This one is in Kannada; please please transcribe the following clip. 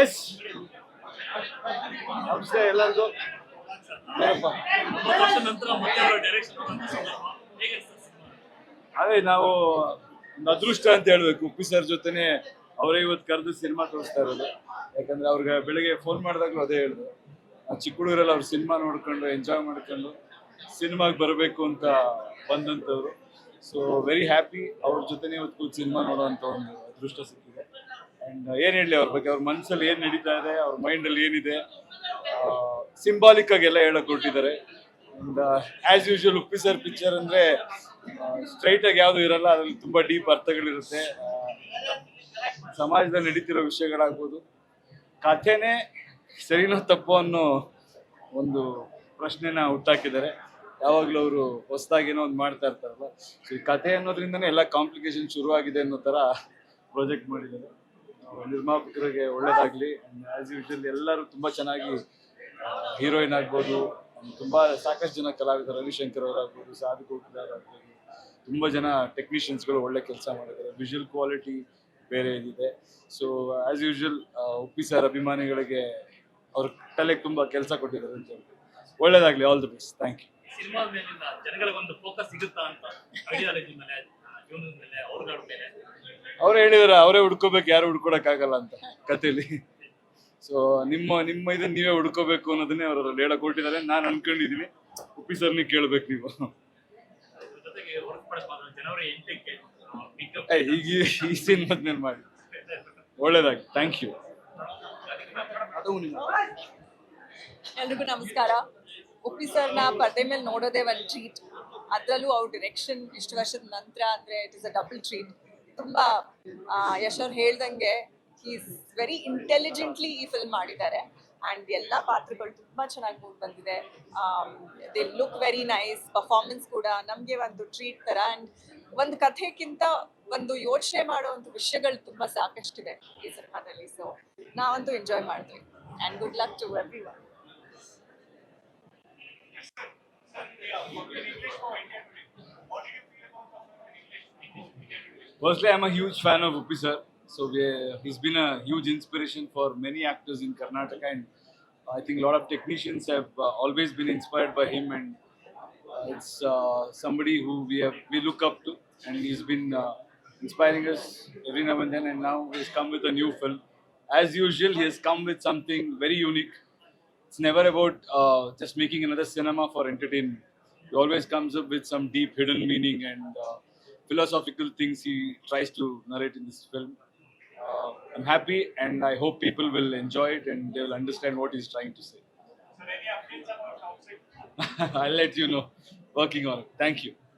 ಎಸ್ ನಮಸ್ತೆ ಎಲ್ಲರಿಗೂ. ಅದೇ ನಾವು ಅದೃಷ್ಟ ಅಂತ ಹೇಳ್ಬೇಕು ಉಪ್ಪಿ ಸರ್ ಜೊತೆನೆ ಅವರೇ ಇವತ್ತು ಕರೆದು ಸಿನಿಮಾ ತೋರಿಸ್ತಾ ಇರೋದು. ಯಾಕಂದ್ರೆ ಅವ್ರಿಗೆ ಬೆಳಿಗ್ಗೆ ಫೋನ್ ಮಾಡಿದಾಗಲೂ ಅದೇ ಹೇಳಿದ್ರು ಚಿಕ್ಕ ಹುಡುಗರಲ್ಲಿ ಅವ್ರು ಸಿನಿಮಾ ನೋಡ್ಕೊಂಡು ಎಂಜಾಯ್ ಮಾಡ್ಕೊಂಡು, ಸಿನಿಮಾಗೆ ಬರಬೇಕು ಅಂತ ಬಂದಂಥವ್ರು. ಸೊ ವೆರಿ ಹ್ಯಾಪಿ ಅವ್ರ ಜೊತೆನೇ ಇವತ್ತು ಸಿನಿಮಾ ನೋಡೋವಂಥ ಒಂದು ಅದೃಷ್ಟ ಸಿಕ್ಕಿದೆ. ಆ್ಯಂಡ್ ಏನು ಹೇಳಿ ಅವ್ರ ಬಗ್ಗೆ? ಅವ್ರ ಮನಸ್ಸಲ್ಲಿ ಏನು ನಡೀತಾ ಇದೆ? ಅವ್ರ ಮೈಂಡಲ್ಲಿ ಏನಿದೆ? ಸಿಂಬಾಲಿಕ್ ಆಗಿ ಎಲ್ಲ ಹೇಳಕ್ ಕೊಟ್ಟಿದ್ದಾರೆ and as usual Uppi sir picture ಅಂದ್ರೆ ಸ್ಟ್ರೈಟ್ ಆಗಿ ಯಾವ್ದು ಇರಲ್ಲ, ಅದ್ರಲ್ಲಿ ತುಂಬಾ ಡೀಪ್ ಅರ್ಥಗಳಿರುತ್ತೆ. ಸಮಾಜದಲ್ಲಿ ನಡೀತಿರೋ ವಿಷಯಗಳಾಗ್ಬೋದು. ಕಥೆನೇ ಸರಿನೋ ತಪ್ಪು ಅನ್ನೋ ಒಂದು ಪ್ರಶ್ನೆನ ಹುಟ್ಟಾಕಿದ್ದಾರೆ. ಯಾವಾಗಲೂ ಅವರು ಹೊಸದಾಗೇನೋ ಒಂದು ಮಾಡ್ತಾ ಇರ್ತಾರಲ್ಲ. ಸೊ ಈ ಕಥೆ ಅನ್ನೋದ್ರಿಂದನೇ ಎಲ್ಲ ಕಾಂಪ್ಲಿಕೇಶನ್ ಶುರುವಾಗಿದೆ ಅನ್ನೋ ಥರ ಪ್ರಾಜೆಕ್ಟ್ ಮಾಡಿದ್ದಾರೆ. ನಿರ್ಮಾಪಕರಿಗೆ ಒಳ್ಳೇದಾಗ್ಲಿ. ಆ್ಯಸ್ ಯೂಶಲ್ ಎಲ್ಲರೂ ತುಂಬಾ ಚೆನ್ನಾಗಿ ಹೀರೋಯಿನ್ ಆಗ್ಬೋದು. ತುಂಬಾ ಸಾಕಷ್ಟು ಜನ ಕಲಾವಿದರು, ರವಿಶಂಕರ್ ಅವರಾಗ್ಬೋದು, ಸಾಧು ಆಗ್ಬೋದು ತುಂಬಾ ಜನ ಟೆಕ್ನಿಷಿಯನ್ಸ್ಗಳು ಒಳ್ಳೆ ಕೆಲಸ ಮಾಡಿದ್ದಾರೆ. ವಿಜುವಲ್ ಕ್ವಾಲಿಟಿ ಬೇರೆ ಇದಿದೆ so as usual Uppi sir ಅಭಿಮಾನಿಗಳಿಗೆ ಅವ್ರ ತಲೆಗೆ ತುಂಬಾ ಕೆಲಸ ಕೊಟ್ಟಿದ್ದಾರೆ ಅಂತ ಹೇಳ್ಬೋದು. ಒಳ್ಳೇದಾಗ್ಲಿ all the best thank you cinema ಮೇಲಿಂದ ಜನಗಳಿಗೊಂದು ಫೋಕಸ್ ಸಿಗುತ್ತಾ ಅಂತ ಐಡಿಯಾಲಜಿ ಮೇಲೆ ಜೀವನದ ಮೇಲೆ, ಅವ್ರಗಳ ಮೇಲೆ? ಅವ್ರು ಹೇಳಿದಾರೆ ಅವರೇ ಹುಡ್ಕೋಬೇಕು ಯಾರು ಹುಡ್ಕೊಡಕ್ಕಾಗಲ್ಲ ಅಂತ ಕಥೆಲಿ. ಸೊ ನಿಮ್ಮ ನಿಮ್ಮ ಇದನ್ನ ನೀವೇ ಹುಡ್ಕೋಬೇಕು ಅನ್ನೋದನ್ನೇ ಅವರು ಹೇಳಕ್ ಕೊಟ್ಟಿದ್ದಾರೆ ನಾನು ಅನ್ಕೊಂಡಿದೀನಿ. ಉಪ್ಪಿ ಸರ್ನಿ ಕೇಳ್ಬೇಕು ನೀವು. ಈಗ ಈ- ಸಿನಿಮಾ ಮಾಡಿ. ಒಳ್ಳೇದಾಗಿ. ಥ್ಯಾಂಕ್ ಯು ಎಲ್ರಿಗೂ ನಮಸ್ಕಾರ. ಉಪ್ಪಿ ಸರ್ನ ಪರ್ದೆ ಮೇಲೆ ನೋಡೋದೇ ಒಂದು ಟ್ರೀಟ್ ಅದರಲ್ಲೂ ಅವ್ರ ಡಿರೆಕ್ಷನ್ ಇಷ್ಟು ವರ್ಷದ ನಂತರ ಅಂದರೆ it is a double treat ತುಂಬ ಯಶ್ ಅವ್ರು ಹೇಳ್ದಂಗೆ ಈಸ್ ವೆರಿ ಇಂಟೆಲಿಜೆಂಟ್ಲಿ ಈ ಫಿಲ್ಮ್ ಮಾಡಿದ್ದಾರೆ. ಆ್ಯಂಡ್ ಎಲ್ಲ ಪಾತ್ರಗಳು ತುಂಬ ಚೆನ್ನಾಗಿ ಮೂಡ್ ಬಂದಿದೆ. They look very nice performance ಕೂಡ ನಮಗೆ ಒಂದು ಟ್ರೀಟ್ ಥರ ಆ್ಯಂಡ್ ಒಂದು ಕಥೆಗಿಂತ ಒಂದು ಯೋಚನೆ ಮಾಡುವಂಥ ವಿಷಯಗಳು ತುಂಬ ಸಾಕಷ್ಟಿದೆ ಈ ಸಿನಿಮಾದಲ್ಲಿ. ಸೊ ನಾವಂತೂ ಎಂಜಾಯ್ ಮಾಡಿದ್ವಿ and good luck to everyone Firstly, I'm a huge fan of Uppi sir. So we, he's been a huge inspiration for many actors in Karnataka, and I think a lot of technicians have uh, always been inspired by him. And uh, it's uh, somebody who we have we look up to, and he's been uh, inspiring us every now and then. And now he's come with a new film. As usual, he has come with something very unique. It's never about uh, just making another cinema for entertainment. He always comes up with some deep hidden meaning and uh, philosophical things he tries to narrate in this film. Uh, I'm happy and I hope people will enjoy it and they will understand what he's trying to say. I'll let you know. Working on it. Thank you.